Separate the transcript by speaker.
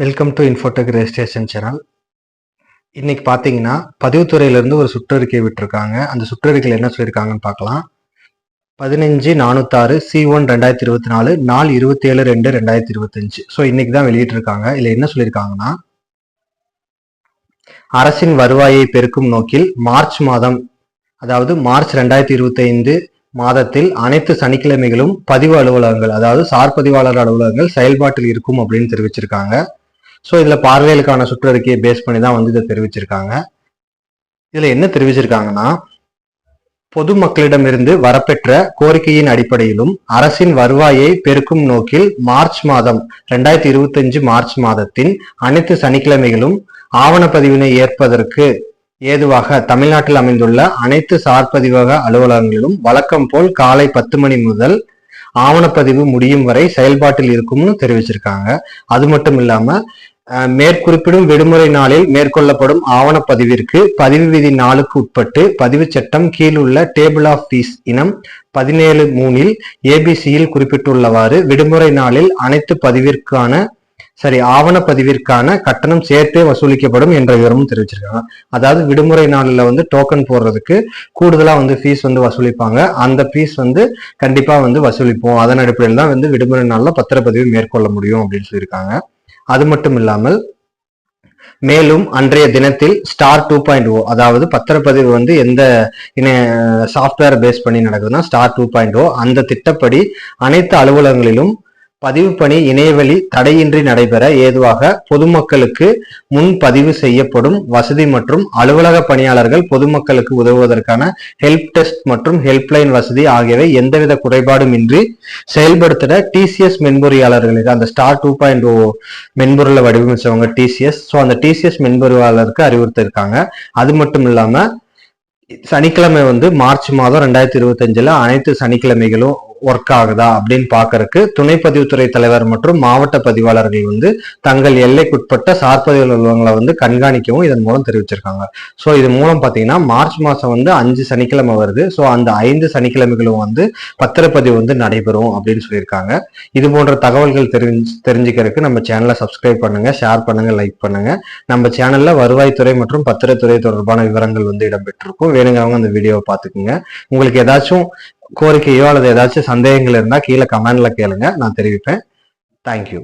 Speaker 1: Welcome to Infotech registration channel இன்னைக்கு பார்த்தீங்கன்னா பதிவுத்துறையிலேருந்து ஒரு சுற்றறிக்கை விட்டுருக்காங்க. அந்த சுற்றறிக்கையில் என்ன சொல்லியிருக்காங்கன்னு பார்க்கலாம். பதினஞ்சு நானூத்தாறு சி ஒன் ரெண்டாயிரத்தி இருபத்தி நாலு நாலு இருபத்தி ஏழு ரெண்டு ரெண்டாயிரத்தி இருபத்தஞ்சு. ஸோ இன்னைக்கு தான் வெளியிட்டிருக்காங்க. இதில் என்ன சொல்லியிருக்காங்கன்னா அரசின் வருவாயை பெருக்கும் நோக்கில் மார்ச் மாதம் அதாவது மார்ச் ரெண்டாயிரத்தி இருபத்தைந்து மாதத்தில் அனைத்து சனிக்கிழமைகளும் பதிவு அலுவலகங்கள் அதாவது சார் பதிவாளர் அலுவலகங்கள் செயல்பாட்டில் இருக்கும் அப்படின்னு தெரிவிச்சிருக்காங்க. ஸோ இதில் பார்வைகளுக்கான சுற்றறிக்கையை பேஸ் பண்ணி தான் வந்து இதை தெரிவிச்சிருக்காங்க. இதில் என்ன தெரிவிச்சிருக்காங்கன்னா பொதுமக்களிடமிருந்து வரப்பெற்ற கோரிக்கையின் அடிப்படையிலும் அரசின் வருவாயை பெருக்கும் நோக்கில் மார்ச் மாதம் ரெண்டாயிரத்தி இருபத்தஞ்சு மார்ச் மாதத்தின் அனைத்து சனிக்கிழமைகளும் ஆவணப்பதிவினை ஏற்பதற்கு ஏதுவாக தமிழ்நாட்டில் அமைந்துள்ள அனைத்து சார்பதிவக அலுவலகங்களிலும் வழக்கம் போல் காலை பத்து மணி முதல் ஆவணப்பதிவு முடியும் வரை செயல்பாட்டில் இருக்கும்னு தெரிவிச்சிருக்காங்க. அது மட்டும் இல்லாம மேற்குறிப்பிடும் விடுமுறை நாளில் மேற்கொள்ளப்படும் ஆவணப்பதிவிற்கு பதிவு விதி நாளுக்கு உட்பட்டு பதிவு சட்டம் கீழுள்ள டேபிள் ஆஃப் ஃபீஸ் இனம் பதினேழு மூணில் ஏபிசியில் குறிப்பிட்டுள்ளவாறு விடுமுறை நாளில் அனைத்து பதிவிற்கான சரி ஆவணப்பதிவிற்கான கட்டணம் சேர்த்தே வசூலிக்கப்படும் என்ற விவரமும் தெரிவிச்சிருக்காங்க. அதாவது விடுமுறை நாளில் வந்து டோக்கன் போடுறதுக்கு கூடுதலாக வந்து ஃபீஸ் வந்து வசூலிப்பாங்க. அந்த ஃபீஸ் வந்து கண்டிப்பாக வந்து வசூலிப்போம். அதன் அடிப்படையில் தான் வந்து விடுமுறை நாளில் பத்திரப்பதிவு மேற்கொள்ள முடியும் அப்படின்னு சொல்லியிருக்காங்க. அது மட்டும் இல்லாமல் மேலும் அன்றைய தினத்தில் ஸ்டார் டூ பாயிண்ட் ஓ அதாவது பத்திரப்பதிவு வந்து எந்த சாஃப்ட்வேர் பேஸ் பண்ணி நடக்குதுன்னா ஸ்டார் டூ பாயிண்ட் ஓ அந்த திட்டப்படி அனைத்து அலுவலகங்களிலும் பதிவு பணி இணையவழி தடையின்றி நடைபெற ஏதுவாக பொதுமக்களுக்கு முன் பதிவு செய்யப்படும் வசதி மற்றும் அலுவலக பணியாளர்கள் பொதுமக்களுக்கு உதவுவதற்கான ஹெல்ப் டெஸ்ட் மற்றும் ஹெல்ப்லைன் வசதி ஆகியவை எந்தவித குறைபாடும் இன்றி செயல்படுத்திட டிசிஎஸ் மென்பொறியாளர்களுக்கு அந்த ஸ்டார் டூ பாயிண்ட் ஓ மென்பொருளை வடிவமைச்சவங்க டிசிஎஸ் ஸோ அந்த டிசிஎஸ் மென்பொறியாளருக்கு அறிவுறுத்திருக்காங்க அது மட்டும் இல்லாமல் சனிக்கிழமை வந்து மார்ச் மாதம் ரெண்டாயிரத்தி இருபத்தஞ்சில் அனைத்து சனிக்கிழமைகளும் ஒர்க் ஆகுதா அப்படின்னு பாக்குறதுக்கு துணை பதிவுத்துறை தலைவர் மற்றும் மாவட்ட பதிவாளர்கள் வந்து தங்கள் எல்லைக்குட்பட்ட சார்பதிவு அலுவலகங்களை வந்து கண்காணிக்கவும் இதன் மூலம் தெரிவிச்சிருக்காங்க. ஸோ இது மூலம் பார்த்தீங்கன்னா மார்ச் மாதம் வந்து அஞ்சு சனிக்கிழமை வருது. ஸோ அந்த ஐந்து சனிக்கிழமைகளும் வந்து பத்திரப்பதிவு வந்து நடைபெறும் அப்படின்னு சொல்லியிருக்காங்க. இது போன்ற தகவல்கள் தெரிஞ்சு தெரிஞ்சுக்கிறதுக்கு நம்ம சேனலை சப்ஸ்கிரைப் பண்ணுங்க ஷேர் பண்ணுங்க லைக் பண்ணுங்க. நம்ம சேனல்ல வருவாய்த்துறை மற்றும் பத்திரத்துறை தொடர்பான விவரங்கள் வந்து இடம்பெற்றிருக்கும். வேணுங்கிறவங்க அந்த வீடியோவை பார்த்துக்குங்க. உங்களுக்கு ஏதாச்சும் கோரிக்கையோ அல்லது ஏதாச்சும் சந்தேகங்கள் இருந்தால் கீழே கமெண்ட்ல கேளுங்க. நான் தெரிவிப்பேன். தேங்க்யூ